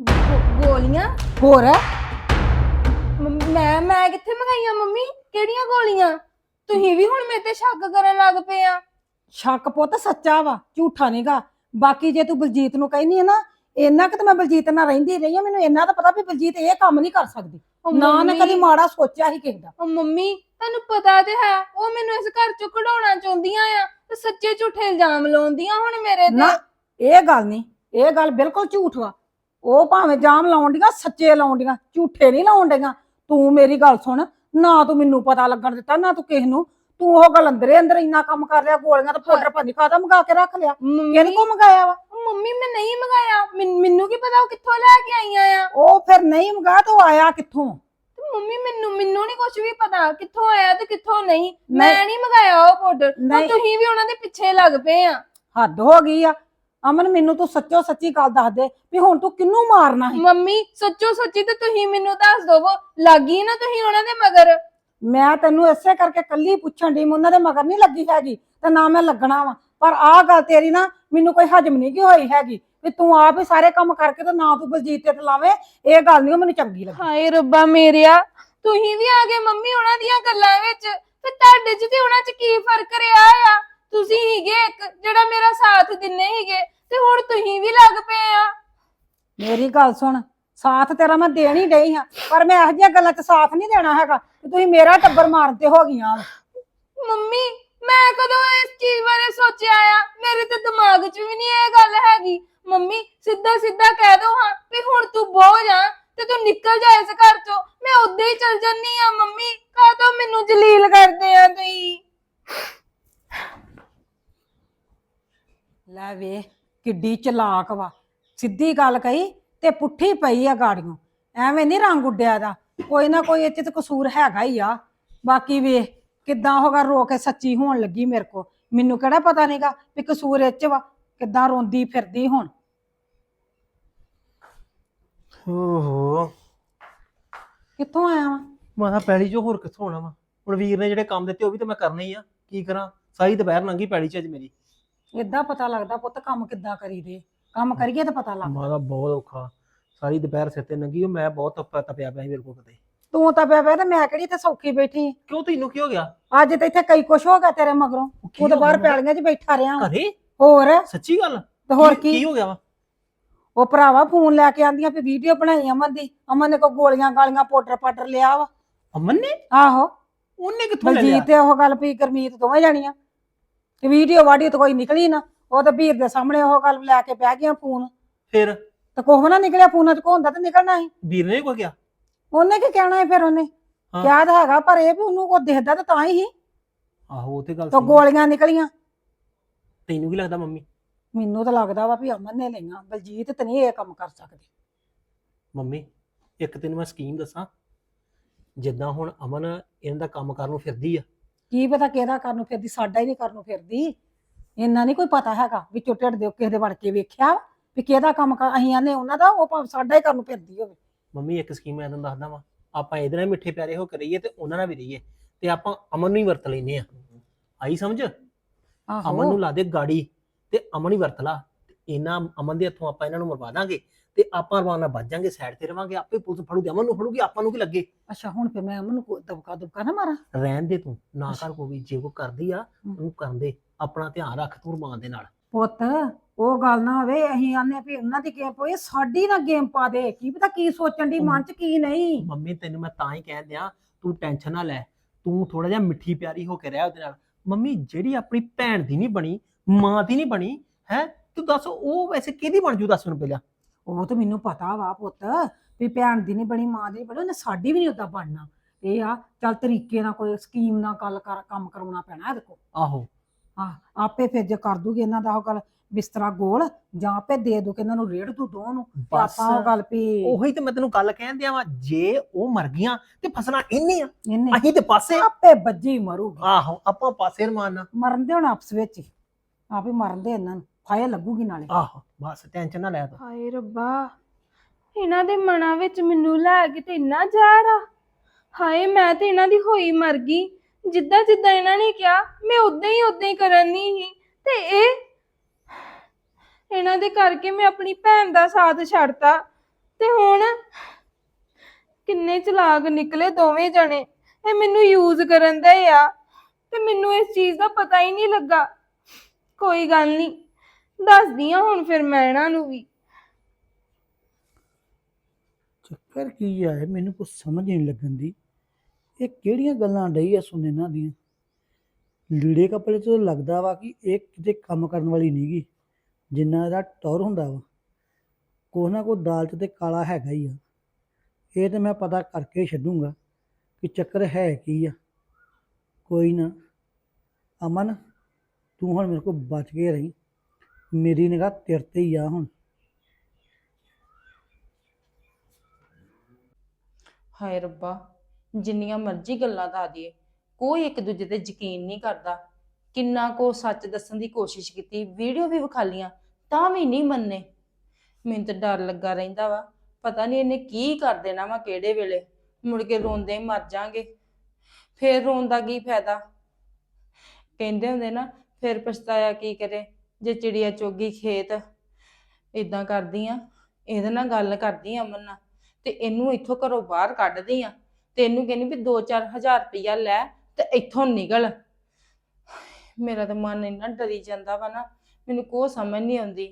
ਗੋ- ਗੋਲੀਆਂ? ਹੋਰ? ਮੰਮ- ਮੈਂ ਮੈਂ ਕਿੱਥੇ ਮੰਗਾਈਆਂ ਮੰਮੀ? ਕਿਹੜੀਆਂ ਗੋਲੀਆਂ? ਤੁਸੀਂ ਵੀ ਹੁਣ ਮੇਰੇ ਤੇ ਸ਼ੱਕ ਕਰਨ ਲੱਗ ਪਏ ਆ। ਸ਼ੱਕ ਪੁੱਤ ਸੱਚਾ ਵਾ ਝੂਠਾ ਨਹੀਂਗਾ ਬਾਕੀ ਜੇ ਤੂੰ ਬਲਜੀਤ ਨੂੰ ਕਹਿੰਦੀ ਹੈ ਨਾ ਇੰਨਾ ਕਿ ਤੇ ਮੈਂ ਬਲਜੀਤ ਨਾਲ ਰਹਿੰਦੀ ਰਹੀ ਆ ਮੈਨੂੰ ਇੰਨਾ ਤਾਂ ਪਤਾ ਵੀ ਬਲਜੀਤ ਇਹ ਕੰਮ ਨਹੀਂ ਕਰ ਸਕਦੀ। ਉਹ ਨਾ ਮੰਮੀ- ਕਦੀ ਮਾੜਾ ਸੋਚਿਆ ਹੀ ਕਿਸੇ ਦਾ। ਉਹ ਮੰਮੀ ਤੁਹਾਨੂੰ ਪਤਾ ਤੇ ਹੈ ਉਹ ਮੈਨੂੰ ਇਸ ਘਰ ਚੋਂ ਕਢਾਉਣਾ ਚਾਹੁੰਦੀਆਂ ਆ ਤੇ ਸੱਚੇ ਝੂਠੇ ਇਲਜ਼ਾਮ ਲਾਉਂਦੀਆਂ ਹੁਣ ਮੇਰੇ ਨਾ ਤੇ ਇਹ ਗੱਲ ਨਹੀਂ ਇਹ ਗੱਲ ਬਿਲਕੁਲ ਝੂਠ ਵਾ। ਉਹ ਭਾਵੇਂ ਜਾਮ ਲਾਉਣ ਡੀਆਂ ਸੱਚੇ ਲਾਉਣ ਡੀਆਂ ਝੂਠੇ ਨਹੀਂ ਲਾਉਣ ਡੀਆਂ। ਤੂੰ ਮੇਰੀ ਗੱਲ ਸੁਣ ਨਾ ਤੂੰ ਮੈਨੂੰ ਪਤਾ ਲੱਗਣ ਦਿੱਤਾ ਨਾ ਤੂੰ ਕਿਸੇ ਨੂੰ। ਤੂੰ ਉਹ ਗੱਲ ਅੰਦਰੇ ਅੰਦਰ ਇੰਨਾ ਕੰਮ ਕਰ ਲਿਆ ਗੋਲੀਆਂ ਤੇ ਪਾਊਡਰ ਪਾਣੀ ਕਾਦਾ ਮੰਗਾ ਕੇ ਰੱਖ ਲਿਆ। ਮੰਮੀ ਕੋ ਮੰਗਾਇਆ ਵਾ? ਮੰਮੀ ਮੈਂ ਨਹੀਂ ਮੰਗਾਇਆ। ਮੈਨ- ਕੀ ਪਤਾ ਉਹ ਕਿੱਥੋਂ ਲੈ ਕੇ ਆਈਆਂ ਆ? ਉਹ ਫਿਰ ਨਹੀਂ ਮੰਗਾ ਤੇ ਆਇਆ ਕਿੱਥੋਂ? ਮੰਮੀ ਮੈਨੂੰ ਮੈਨੂੰ ਨਹੀਂ ਕੁਝ ਵੀ ਪਤਾ ਕਿੱਥੋਂ ਆਇਆ ਤੇ ਕਿੱਥੋਂ ਨਹੀਂ। ਮੈਂ ਨਹੀਂ। ਮੰਗਾਇਆ ਉਹ ਪਾਊਡਰ। ਤੁਸੀਂ ਵੀ ਉਹਨਾਂ ਦੇ ਪਿੱਛੇ ਲੱਗ ਪਏ ਆ। ਹੱਦ ਹੋ ਗਈ ਆ। ਅਮਨ ਮੈਨੂੰ ਤੂੰ ਸੱਚੋ ਸੱਚੀ ਗੱਲ ਦੱਸ ਦੇ ਵੀ ਹੁਣ ਤੂੰ ਕਿੰਨੂੰ ਮਾਰਨਾ ਹੈ ਮੰਮੀ ਸੱਚੋ ਸੱਚੀ ਤੇ ਤੁਸੀਂ ਮੈਨੂੰ ਦੱਸ ਦਵੋ ਲੱਗੀ ਨਾ ਤੁਸੀਂ ਉਹਨਾਂ ਦੇ ਮਗਰ? ਮੈਂ ਤੈਨੂੰ ਇਸੇ ਕਰਕੇ ਕੱਲੀ ਪੁੱਛਣ ਦੀ ਮੈਂ ਉਹਨਾਂ ਦੇ ਮਗਰ ਨਹੀਂ ਲੱਗੀ ਹੈਗੀ ਤੇ ਨਾ ਮੈਂ ਲੱਗਣਾ ਵਾ। ਪਰ ਆਹ ਗੱਲ ਤੇਰੀ ਨਾ ਮੈਨੂੰ ਕੋਈ ਹਜਮ ਨਹੀਂ ਕੀ ਹੋਈ ਹੈਗੀ ਵੀ ਤੂੰ ਆਪ ਹੀ ਸਾਰੇ ਕੰਮ ਕਰਕੇ ਤੇ ਨਾ ਤੂੰ ਬਲਜੀਤ ਤੇ ਲਾਵੇਂ। ਇਹ ਗੱਲ ਨਹੀਂ ਮੈਨੂੰ ਚੰਗੀ ਲੱਗੀ। ਹਾਏ ਰੱਬਾ ਮੇਰਿਆ ਤੁਸੀਂ ਵੀ ਆ ਗਏ ਮੰਮੀ ਉਹਨਾਂ ਦੀਆਂ ਗੱਲਾਂ ਵਿੱਚ। ਤੇ ਤੁਹਾਡੇ 'ਚ ਤੇ ਉਹਨਾਂ 'ਚ ਕੀ ਫ਼ਰਕ ਰਿਹਾ ਆ? ਤੁਸੀਂ ਹੀਗੇ ਇੱਕ ਜਿਹੜਾ ਮੇਰਾ ਸਾਥ ਦਿੰਨੇ ਹੀਗੇ ਤੇ ਹੁਣ ਤੁਸੀਂ ਵੀ ਲੱਗ ਪਏ ਆ ਮੇਰੀ ਗੱਲ ਸੁਣ ਸਾਥ ਤੇਰਾ ਮੈਂ ਦੇਣ ਹੀ ਡਈ ਹਾਂ ਪਰ ਮੈਂ ਇਹੋ ਜਿਹੀਆਂ ਗੱਲਾਂ 'ਚ ਸਾਥ ਨਹੀਂ ਦੇਣਾ ਹੈਗਾ ਕਿ ਤੁਸੀਂ ਮੇਰਾ ਟੱਬਰ ਮਾਰਨ ਤੇ ਹੋ ਗਈਆਂ। ਮੰਮੀ ਮੈਂ ਕਦੋਂ ਇਸ ਚੀਜ਼ ਬਾਰੇ ਸੋਚਿਆ ਆ ਮੇਰੇ ਤੇ ਦਿਮਾਗ 'ਚ ਵੀ ਨਹੀਂ ਇਹ ਗੱਲ ਹੈਗੀ ਮੰਮੀ ਸਿੱਧਾ ਸਿੱਧਾ ਕਹਿ ਦੋ ਹਾਂ ਵੀ ਹੁਣ ਤੂੰ ਬੋਝ ਆ ਤੇ ਤੂੰ ਨਿਕਲ ਜਾ ਇਸ ਘਰ 'ਚੋਂ ਮੈਂ ਉਦਾਂ ਹੀ ਚਲ ਜੰਨੀ ਆ ਮੰਮੀ ਕਾਹਤੋਂ ਮੈਨੂੰ ਜਲੀਲ ਕਰਦੇ ਆ ਤੁਸੀਂ ਲੈ ਵੇ ਕਿੱਡੀ ਚਲਾਕ ਵਾ। ਸਿੱਧੀ ਗੱਲ ਕਹੀ ਤੇ ਪੁੱਠੀ ਪਈ ਆ ਗਾੜੀਆਂ ਐਵੇਂ ਨਹੀਂ ਰੰਗ ਉੱਡਿਆ ਦਾ ਕੋਈ ਨਾ ਕੋਈ ਇੱਥੇ ਤੇ ਕਸੂਰ ਹੈਗਾ ਹੀ ਆ। ਬਾਕੀ ਵੇ ਕਿੱਦਾਂ ਹੋਗਾ ਰੋ ਕੇ ਸੱਚੀ ਹੋਣ ਲੱਗੀ ਮੇਰੇ ਕੋ ਮੈਨੂੰ ਕਿਹੜਾ ਪਤਾ ਨਹੀਂਗਾ ਵੀ ਕਸੂਰ ਇਹ ਚ ਵਾ ਕਿੱਦਾਂ ਰੋਂਦੀ ਫਿਰਦੀ ਹੁਣ। ਓਹੋ। ਕਿੱਥੋਂ ਆਇਆ ਵਾ? ਮਾਤਾ ਪੈਲੀ ਚੋਂ ਹੋਰ ਕਿੱਥੋਂ ਆਉਣਾ ਵਾ? ਹੁਣ ਵੀਰ ਨੇ ਜਿਹੜੇ ਕੰਮ ਦਿੱਤੇ ਉਹ ਵੀ ਤਾਂ ਮੈਂ ਕਰਨੇ ਹੀ ਆ। ਕੀ ਕਰਾਂ? ਸਾਰੀ ਦੁਪਹਿਰ ਲੰਘੀ ਪੈਲੀ ਚ ਅੱਜ ਮੇਰੀ। ਏਦਾਂ ਪਤਾ ਲੱਗਦਾ ਪੁੱਤ ਕੰਮ ਕਿੱਦਾਂ ਕਰੀਦੇ? ਕੰਮ ਕਰੀਏ ਤਾਂ ਪਤਾ ਲੱਗਦਾ ਮਾਤਾ ਬਹੁਤ ਔਖਾ। ਸਾਰੀ ਦੁਪਹਿਰ ਸਿਰ ਤੇ ਉਹ ਮੈਂ ਬਹੁਤ ਤਪਿਆ ਤਪਿਆ ਪਿਆ ਸੀ ਮੇਰੇ ਕੋਲ ਕਿਤੇ। ਤੂੰ ਤਾਂ ਪਿਆ ਪਿਆ ਤੇ ਮੈਂ ਕਿਹੜੀ ਤੇ ਸੌਖੀ ਬੈਠੀ? ਕਿਉਂ ਤੈਨੂੰ ਕੀ ਹੋ ਗਿਆ? ਅੱਜ ਤੇ ਇੱਥੇ ਕਈ ਕੁਛ ਹੋ ਗਿਆ ਤੇਰੇ ਮਗਰੋਂ। ਤੂੰ ਤਾਂ ਬਾਹਰ? ਪੈਲੀਆਂ 'ਚ ਬੈਠਾ ਰਿਹਾ। ਘਰੇ? ਹੋਰ? ਸੱਚੀ ਗੱਲ? ਤੇ ਹੋਰ ਕੀ ਕੀ? ਹੋ ਗਿਆ ਵਾ? ਉਹ ਭਰਾਵਾ ਫੋਨ ਲੈ ਕੇ ਆਂਦੀਆਂ ਵੀ ਵੀਡੀਓ ਬਣਾਈ ਅਮਨ ਦੀ। ਅਮਨ ਨੇ ਕੋ ਗੋਲੀਆਂ ਗਾਲੀਆਂ ਪਾਊਡਰ ਪਾਊਡਰ ਲਿਆ ਵਾ। ਅਮਨ ਨੇ? ਆਹੋ। ਉਹਨੇ ਕਿੱਥੋਂ ਲੈ ਲਿਆ? ਤੇ ਉਹ ਗੱਲ ਪਈ ਗਰਮੀਤ ਦੋਵੇਂ ਜਾਣੀਆਂ। ਤੇ ਵੀਡੀਓ ਵਾਡੀਓ ਤਾਂ ਕੋਈ ਨਿਕਲੀ ਨਾ ਉਹ ਤਾਂ ਵੀਰ ਦੇ ਸਾਹਮਣੇ ਉਹ ਗੱਲ ਲੈ ਕੇ ਬਹਿ ਗਿਆ ਫੋਨ। ਫਿਰ? ਤੇ ਕੋਹ ਨਾ ਨਿਕਲਿਆ ਫੋਨਾਂ ਚ ਕੋਹਦਾ ਤੇ ਨਿਕਲਣਾ ਸੀ। ਵੀਰ ਨੇ ਕੋਈ ਗਿਆ ਉਹਨੇ ਕੀ ਕਹਿਣਾ ਹੈ ਫਿਰ ਉਹਨੇ? ਹਾਂ। ਕਿਹਾ ਤਾਂ ਹੈਗਾ ਪਰ ਇਹ ਵੀ ਉਹਨੂੰ ਕੋ ਦਿਖਦਾ ਤਾਂ ਤਾਂ ਹੀ ਸੀ। ਆਹੋ ਉਹ ਤੇ ਗੱਲ ਤਾਂ ਸਹੀ ਆ। ਗੋਲੀਆਂ ਨਿਕਲੀਆਂ। ਤੈਨੂੰ ਕੀ ਲੱਗਦਾ ਮੰਮੀ? ਮੈਨੂੰ ਤਾਂ ਲੱਗਦਾ ਵਾ ਵੀ ਅਮਨ ਨੇ ਲਈਆਂ। ਬਲਜੀਤ ਤੇ ਨਹੀਂ ਇਹ ਕੰਮ ਕਰ ਸਕਦੀ। ਮੰਮੀ ਇੱਕ ਤੈਨੂੰ ਮੈਂ ਸਕੀਮ ਦੱਸਾਂ। ਜਿੱਦਾਂ ਹੁਣ ਅਮਨ ਇਹਨਾਂ ਦਾ ਕੰਮ ਕਰਨ ਨੂੰ ਫਿਰਦੀ ਆ ਕੀ ਪਤਾ ਕਿਹਦਾ ਕਰਨ ਨੂੰ ਫਿਰਦੀ ਸਾਡਾ ਹੀ ਨਹੀਂ ਕਰਨ ਨੂੰ ਫਿਰਦੀ। ਇੰਨਾ ਨਹੀਂ ਕੋਈ ਪਤਾ ਹੈਗਾ ਵੀ ਢਿੱਡ ਦੇ ਕਿਸੇ ਦੇ ਵੜ ਕੇ ਵੇਖਿਆ ਵੀ ਕਿਹਦਾ ਕੰਮ ਕਰ ਅਸੀਂ ਆਨੇ ਉਹਨਾਂ ਦਾ ਉਹ ਭਾਵੇਂ ਸਾਡਾ ਹੀ ਕਰਨ ਨੂੰ ਫਿਰਦੀ ਹੋਵੇ। ਮੰਮੀ ਇੱਕ ਸਕੀਮ ਮੈਂ ਤੁਹਾਨੂੰ ਦੱਸਦਾ ਵਾਂ। ਆਪਾਂ ਇਹਦੇ ਨਾਲ ਮਿੱਠੇ ਪਿਆਰੇ ਹੋ ਕੇ ਰਹੀਏ ਤੇ ਉਹਨਾਂ ਨਾਲ ਵੀ ਰਹੀਏ ਤੇ ਆਪਾਂ ਅਮਨ ਨੂੰ ਹੀ ਵਰਤ ਲੈਨੇ ਆ ਆਈ ਸਮਝ? ਅਮਨ ਨੂੰ ਲਾ ਦੇ ਗਾੜੀ ਤੇ ਅਮਨ ਹੀ ਵਰਤ ਲਾ। ਇਹਨਾਂ ਅਮਨ ਦੇ ਹੱਥੋਂ ਆਪਾਂ ਇਹਨਾਂ ਨੂੰ ਮਰਵਾ ਦਾਂਗੇ। ਤੇ ਆਪਾਂ ਰਵਾਨਾ ਨਾਲ ਵੱਜ ਜਾਾਂਗੇ ਸਾਈਡ ਤੇ ਰਵਾਂਗੇ ਆਪੇ ਪੁਲਿਸ ਫੜੂਗੀ ਅਮਨ ਨੂੰ ਫੜੂਗੀ ਆਪਾਂ ਨੂੰ ਕੀ ਲੱਗੇ? ਅੱਛਾ ਹੁਣ ਫਿਰ ਮੈਂ ਅਮਨ ਨੂੰ ਕੋਈ ਦਬਕਾ ਦੁਬਕਾ ਨਾ ਮਾਰਾਂ? ਰਹਿਣ ਦੇ ਤੂੰ ਨਾ ਕਰ ਕੋਈ ਵੀ ਜੇ ਕੋ ਕਰਦੀ ਆ ਉਹਨੂੰ ਕਰਨ ਦੇ ਆਪਣਾ ਧਿਆਨ ਰੱਖ ਤੂੰ ਰਮਾਨ ਦੇ ਨਾਲ। ਪੁੱਤ ਉਹ ਗੱਲ ਨਾ ਹੋਵੇ ਅਸੀਂ ਆਨੇ ਵੀ ਉਹਨਾਂ ਦੀ ਗੇਮ ਪੋਏ ਸਾਡੀ ਨਾ ਗੇਮ ਪਾ ਦੇ ਕੀ ਪਤਾ ਕੀ ਸੋਚਣ ਦੀ ਮਨ ਚ ਕੀ ਨਹੀਂ। ਮੰਮੀ ਤੈਨੂੰ ਮੈਂ ਤਾਂ ਹੀ ਕਹਿ ਦਿਆਂ ਤੂੰ ਟੈਨਸ਼ਨ ਨਾ ਲੈ ਤੂੰ ਥੋੜਾ ਜਿਹਾ ਮਿੱਠੀ ਪਿਆਰੀ ਹੋ ਕੇ ਰਹਿ ਉਹਦੇ ਨਾਲ। ਮੰਮੀ ਜਿਹੜੀ ਆਪਣੀ ਭੈਣ ਦੀ ਨਹੀਂ ਬਣੀ ਮਾਂ ਦੀ ਨਹੀਂ ਬਣੀ ਹੈ ਤੂੰ ਦੱਸ ਉਹ ਵੈਸੇ ਕਿਹਦੀ ਬਣ ਜੂ ਦੱਸ ਮੈਨੂੰ ਪਹਿਲਾਂ? ਉਹ ਤਾਂ ਮੈਨੂੰ ਪਤਾ ਵਾ ਪੁੱਤ ਵੀ ਭੈਣ ਦੀ ਨਹੀਂ ਬਣੀ ਮਾਂ ਦੀ ਨਹੀਂ ਬਣੀ ਉਹਨੇ ਸਾਡੀ ਵੀ ਨਹੀਂ ਉਦਾਂ ਬਣਨਾ। ਇਹ ਆ ਚੱਲ ਤਰੀਕੇ ਨਾਲ ਕੋਈ ਸਕੀਮ ਨਾਲ ਗੱਲ ਕਰ ਕੰਮ ਕਰਾਉਣਾ ਪੈਣਾ ਇਹਦੇ ਕੋਲ। ਆਹੋ। ਆ ਆਪੇ ਫਿਰ ਜੇ ਕਰ ਦੂਗੀ ਇਹਨਾਂ ਦਾ ਉਹ ਗੱਲ ਬਿਸਤਰਾ ਗੋਲ ਜਾਂ ਆਪੇ ਦੇ ਦੂ ਕਿ ਇਹਨਾਂ ਨੂੰ ਰੇੜ ਦੂ ਦੋ ਨੂੰ। ਤੇ ਬਸ। ਆਪਾਂ ਉਹ ਗੱਲ ਵੀ ਉਹੀ ਤੇ ਮੈਂ ਤੈਨੂੰ ਗੱਲ ਕਹਿਣ ਦਿਆ ਵਾ ਜੇ ਉਹ ਮਰ ਗਈਆਂ ਤੇ ਫਸਣਾ ਇੰਨੀ ਆ। ਇਹਨੇ ਅਸੀਂ ਤੇ ਪਾਸੇ ਆਪੇ ਵੱਜੀ ਮਰੂਗੀ। ਆਹੋ ਆਪਾਂ ਪਾਸੇ ਰਮਾਨਾ। ਮਰਨ ਦੇ ਹੁਣ ਆਪਸ ਵਿੱਚ ਹੀ। ਆਪੇ ਮਰਨ ਦੇ ਇਹਨਾਂ ਨੂੰ। ਫਾਇਲ ਲੱਗੂਗੀ ਨਾਲੇ। ਆਹੋ ਬਸ ਟੈਨਸ਼ਨ ਨਾ ਲੈ ਤੂੰ। ਹਾਏ ਰੱਬਾ ਇਹਨਾਂ ਦੇ ਮਨਾਂ ਵਿੱਚ ਮੈਨੂੰ ਲੈ ਕੇ ਤੇ ਇੰਨਾ ਜ਼ਹਿਰ ਆ। ਹਾਏ ਮੈਂ ਤੇ ਇਹਨਾਂ ਦੀ ਹੋਈ ਮਰ ਗਈ। ਜਿੱਦਾਂ ਜਿੱਦਾਂ ਇਹਨਾਂ ਨੇ ਕਿਹਾ ਮੈਂ ਉਦਾਂ ਹੀ ਉਦਾਂ ਹੀ ਕਰਨੀ ਸੀ। ਤੇ ਇਹ ਇਹਨਾਂ ਦੇ ਕਰਕੇ ਮੈਂ ਆਪਣੀ ਭੈਣ ਦਾ ਸਾਥ ਛੱਡਤਾ। ਤੇ ਹੁਣ ਕਿੰਨੇ ਚਲਾਕ ਨਿਕਲੇ ਦੋਵੇਂ ਜਣੇ। ਇਹ ਮੈਨੂੰ ਯੂਜ਼ ਕਰਨ ਦੇ ਆ। ਤੇ ਮੈਨੂੰ ਇਸ ਚੀਜ਼ ਦਾ ਪਤਾ ਹੀ ਨਹੀਂ ਲੱਗਾ। ਕੋਈ ਗੱਲ ਨਹੀਂ। ਦੱਸਦੀ ਆ ਹੁਣ ਫਿਰ ਮੈਂ ਇਹਨਾਂ ਨੂੰ ਵੀ। ਚੱਕਰ ਕੀ ਆ, ਇਹ ਮੈਨੂੰ ਕੁਝ ਸਮਝ ਨਹੀਂ ਲੱਗਣ ਦੀ। ਇਹ ਕਿਹੜੀਆਂ ਗੱਲਾਂ ਡਈ ਆ ਸੁਣ ਇਹਨਾਂ ਦੀਆਂ? ਲੀੜੇ ਕੱਪੜੇ ਤੋਂ ਲੱਗਦਾ ਵਾ ਕਿ ਇਹ ਕਿਤੇ ਕੰਮ ਕਰਨ ਵਾਲੀ ਨਹੀਂਗੀ ਜਿੰਨਾ ਇਹਦਾ ਟੌਰ ਹੁੰਦਾ ਵਾ। ਕੋਈ ਨਾ ਕੋਈ ਦਾਲ 'ਚ ਤੇ ਕਾਲਾ ਹੈਗਾ ਹੀ ਆ। ਇਹ ਤੇ ਮੈਂ ਪਤਾ ਕਰਕੇ ਛੱਡੂੰਗਾ ਕਿ ਚੱਕਰ ਹੈ ਕੀ ਆ। ਕੋਈ ਨਾ, ਅਮਨ, ਤੂੰ ਹੁਣ ਮੇਰੇ ਕੋਲ ਬਚ ਕੇ ਰਹੀ। ਮੇਰੀ ਨਿਗਾਹ ਤੇਰੇ ਤੇ ਹੀ ਆ ਹੁਣ। ਹਾਏ ਰੱਬਾ, ਜਿੰਨੀਆਂ ਮਰਜ਼ੀ ਗੱਲਾਂ ਦਾ ਦਈਏ ਕੋਈ ਇੱਕ ਦੂਜੇ ਤੇ ਯਕੀਨ ਨਹੀਂ ਕਰਦਾ। ਕਿੰਨਾ ਕੋ ਸੱਚ ਦੱਸਣ ਦੀ ਕੋਸ਼ਿਸ਼ ਕੀਤੀ, ਵੀਡੀਓ ਵੀ ਵਿਖਾਲੀਆਂ ਤਾਂ ਵੀ ਨਹੀਂ ਮੰਨੇ। ਮੈਨੂੰ ਤਾਂ ਡਰ ਲੱਗਾ ਰਹਿੰਦਾ ਵਾ, ਪਤਾ ਨਹੀਂ ਇਹਨੇ ਕੀ ਕਰ ਦੇਣਾ ਵਾ ਕਿਹੜੇ ਵੇਲੇ। ਮੁੜ ਕੇ ਰੋਂਦੇ ਹੀ ਮਰ ਜਾਾਂਗੇ। ਫੇਰ ਰੋਣ ਦਾ ਕੀ ਫਾਇਦਾ? ਕਹਿੰਦੇ ਹੁੰਦੇ ਨਾ, ਫਿਰ ਪਛਤਾਇਆ ਕੀ ਕਰੇ। ਜੇ ਚਿੜੀਆ ਚੋਗੀ ਖੇਤ ਇਦਾਂ ਕਰਦੀ ਆ, ਇਹਦੇ ਨਾਲ ਗੱਲ ਕਰਦੀ ਆ ਅਮਨ ਨਾਲ, ਤੇ ਇਹਨੂੰ ਇੱਥੋਂ ਘਰੋਂ ਬਾਹਰ ਕੱਢਦੀ ਆ, ਤੇ ਇਹਨੂੰ ਕਹਿੰਦੀ ਵੀ 2-4000 ਰੁਪਇਆ ਲੈ ਤੇ ਇੱਥੋਂ ਨਿਕਲ। ਮੇਰਾ ਤਾਂ ਮਨ ਇੰਨਾ ਡਰੀ ਜਾਂਦਾ ਵਾ ਨਾ, ਮੈਨੂੰ ਕੋਈ ਸਮਝ ਨਹੀਂ ਆਉਂਦੀ।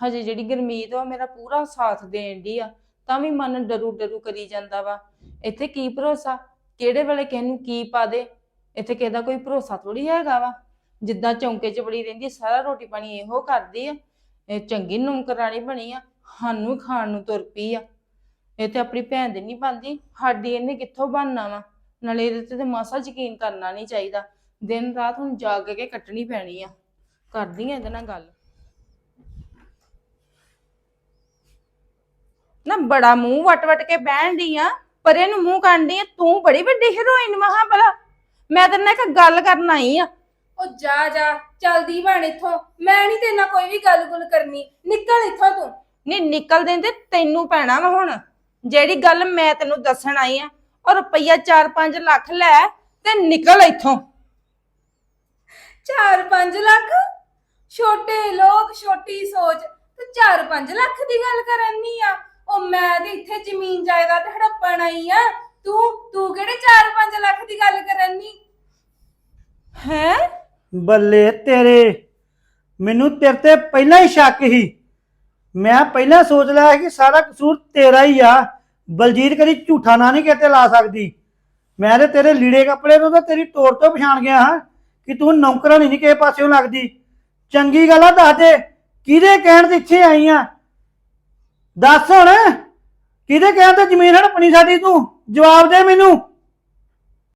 ਹਜੇ ਜਿਹੜੀ ਗੁਰਮੀਤ ਵਾ ਮੇਰਾ ਪੂਰਾ ਸਾਥ ਦੇਣ ਦੀ ਆ, ਤਾਂ ਵੀ ਮਨ ਡਰੂ ਡਰੂ ਕਰੀ ਜਾਂਦਾ ਵਾ। ਇੱਥੇ ਕੀ ਭਰੋਸਾ? ਕਿਹੜੇ ਵੇਲੇ ਕਿਸ ਨੂੰ ਕੀ ਪਾ ਦੇ? ਇੱਥੇ ਕਿਸੇ ਕੋਈ ਭਰੋਸਾ ਥੋੜੀ ਹੈਗਾ ਵਾ। ਜਿੱਦਾਂ ਚੌਂਕੇ 'ਚ ਬੜੀ ਰਹਿੰਦੀ ਆ, ਸਾਰਾ ਰੋਟੀ ਪਾਣੀ ਇਹੋ ਕਰਦੀ ਆ। ਇਹ ਚੰਗੀ ਨੌਕਰਾਣੀ ਬਣੀ ਆ ਸਾਨੂੰ ਖਾਣ ਨੂੰ ਤੁਰ ਪਈ ਆ। ਇਹ ਤੇ ਆਪਣੀ ਭੈਣ ਦੀ ਨਹੀਂ ਬਣਦੀ ਸਾਡੀ ਇਹਨੇ ਕਿੱਥੋਂ ਬਣਨਾ ਵਾ? ਨਾਲੇ ਇਹਦੇ ਤੇ ਤਾਂ ਮਾਸਾ ਯਕੀਨ ਕਰਨਾ ਨਹੀਂ ਚਾਹੀਦਾ। ਦਿਨ ਰਾਤ ਹੁਣ ਜਾਗ ਕੇ ਕੱਟਣੀ ਪੈਣੀ ਆ। ਕਰਦੀ ਆ ਇਹਦੇ ਨਾਲ ਗੱਲ। ਨਾ ਬੜਾ ਮੂੰਹ ਵਟ ਵਟ ਕੇ ਬਹਿਣ ਦੀ ਆ ਪਰੇ ਨੂੰ ਮੂੰਹ ਕੰਡੀ ਆ ਤੂੰ ਬੜੀ ਵੱਡੀ ਹੀਰੋਇਨ ਮਹਾ ਭਲਾ। ਮੈਂ ਤੇਰੇ ਨਾਲ ਇੱਕ ਗੱਲ ਕਰਨ ਆਈ ਆ ਉਹ ਜਾ ਜਾ ਚਲਦੀ ਬਣ ਇੱਥੋਂ। ਮੈਂ ਨਹੀਂ ਤੇਰੇ ਨਾਲ ਕੋਈ ਵੀ ਗੱਲ-ਗੁਲ ਕਰਨੀ। ਨਿਕਲ ਇੱਥੋਂ ਤੂੰ। ਨਹੀਂ ਨਿਕਲਦੇ ਤੇ ਤੈਨੂੰ ਪੈਣਾ ਵਾ ਹੁਣ। ਜਿਹੜੀ ਗੱਲ ਮੈਂ ਤੈਨੂੰ ਦੱਸਣ ਆਈ ਆ ਔਰ ਰੁਪਈਆ 4-5 ਲੱਖ ਲੈ ਤੇ ਨਿਕਲ ਇੱਥੋਂ। 4-5 ਲੱਖ? ਛੋਟੇ ਲੋਕ ਛੋਟੀ ਸੋਚ। ਤੇ 4-5 ਲੱਖ ਦੀ ਗੱਲ ਕਰਨੀ ਆ। ਉਹ ਮੈਂ ਤੇ ਇੱਥੇ ਜ਼ਮੀਨ ਜਾਇਦਾਦ ਹੜੱਪਣ ਆਈ ਆ। ਤੂੰ ਤੂੰ ਕਿਹੜੇ 4-5 ਲੱਖ ਦੀ ਗੱਲ ਕਰਨੀ ਹੈ? ਬੱਲੇ ਤੇਰੇ। ਮੈਨੂੰ ਤੇਰੇ ਤੇ ਪਹਿਲਾਂ ਹੀ ਸ਼ੱਕ ਸੀ। ਮੈਂ ਪਹਿਲਾਂ ਸੋਚ ਲਿਆ ਕਿ ਸਾਰਾ ਕਸੂਰ ਤੇਰਾ ਹੀ ਆ। ਬਲਜੀਤ ਕਦੀ ਝੂਠਾ ਨਾ ਨਹੀਂ ਕਿਤੇ ਲਾ ਸਕਦੀ। ਮੈਂ ਤੇ ਤੇਰੇ ਲੀੜੇ ਕੱਪੜੇ ਤੋਂ ਤਾਂ ਤੇਰੀ ਤੋਰ ਤੋਂ ਪਛਾਣ ਗਿਆ ਹਾਂ ਕਿ ਤੂੰ ਨੌਕਰਾਨੀ ਨਹੀਂ ਕਿਸੇ ਪਾਸਿਓਂ ਲੱਗਦੀ। ਚੰਗੀ ਗੱਲ ਆ, ਦੱਸ ਦੇ, ਕਿਹਦੇ ਕਹਿਣ ਤੇ ਇੱਥੇ ਆਈ ਆ? ਦੱਸ ਹੁਣ, ਕਿਹਦੇ ਕਹਿਣ ਤੇ ਜ਼ਮੀਨ ਹੜਪਣੀ ਸਾਡੀ ਤੂੰ? ਜਵਾਬ ਦੇ ਮੈਨੂੰ।